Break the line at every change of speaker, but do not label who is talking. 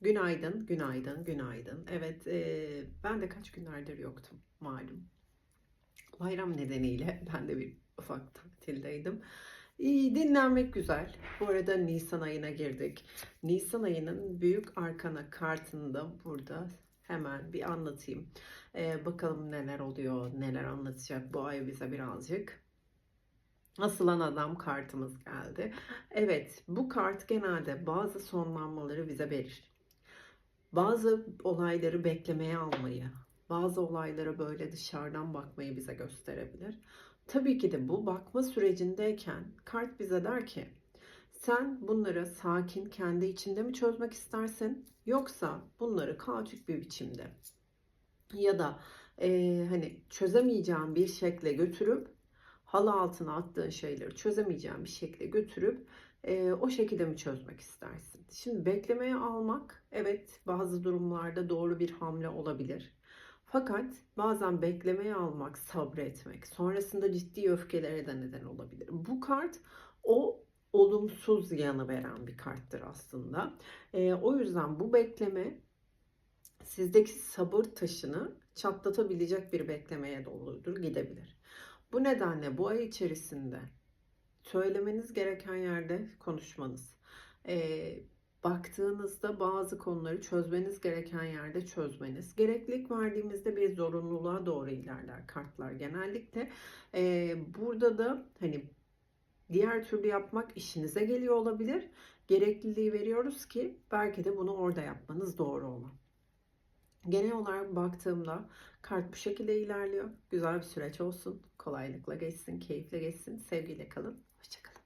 Günaydın, günaydın, günaydın. Evet, eee, ben de kaç günlerdir yoktum malum. Bayram nedeniyle ben de bir ufak tatildeydim. İyi, dinlenmek güzel. Bu arada Nisan ayına girdik. Nisan ayının büyük arkana kartını da burada hemen bir anlatayım. Eee, bakalım neler oluyor, neler anlatacak bu ay bize birazcık. Asılan adam kartımız geldi. Evet, bu kart genelde bazı sonlanmaları bize verir. Bazı olayları beklemeye almayı, bazı olaylara böyle dışarıdan bakmayı bize gösterebilir. Tabii ki de bu bakma sürecindeyken kart bize der ki sen bunları sakin kendi içinde mi çözmek istersin yoksa bunları kaotik bir biçimde ya da eee, hani çözemeyeceğin bir şekle götürüp halı altına attığın şeyleri çözemeyeceğin bir şekle götürüp eee, o şekilde mi çözmek istersin? Şimdi beklemeye almak evet bazı durumlarda doğru bir hamle olabilir. Fakat bazen beklemeye almak, sabretmek, sonrasında ciddi öfkelere de neden olabilir. Bu kart o olumsuz yanı veren bir karttır aslında. Eee, o yüzden bu bekleme sizdeki sabır taşını çatlatabilecek bir beklemeye doğrudur gidebilir. Bu nedenle bu ay içerisinde söylemeniz gereken yerde konuşmanız, eee, baktığınızda bazı konuları çözmeniz gereken yerde çözmeniz, gereklilik verdiğimizde bir zorunluluğa doğru ilerler kartlar genellikle. Eee, burada da hani diğer türlü yapmak işinize geliyor olabilir. Gerekliliği veriyoruz ki belki de bunu orada yapmanız doğru olan. Genel olarak baktığımda kart bu şekilde ilerliyor. Güzel bir süreç olsun. Kolaylıkla geçsin, keyifle geçsin. Sevgiyle kalın. Hoşçakalın.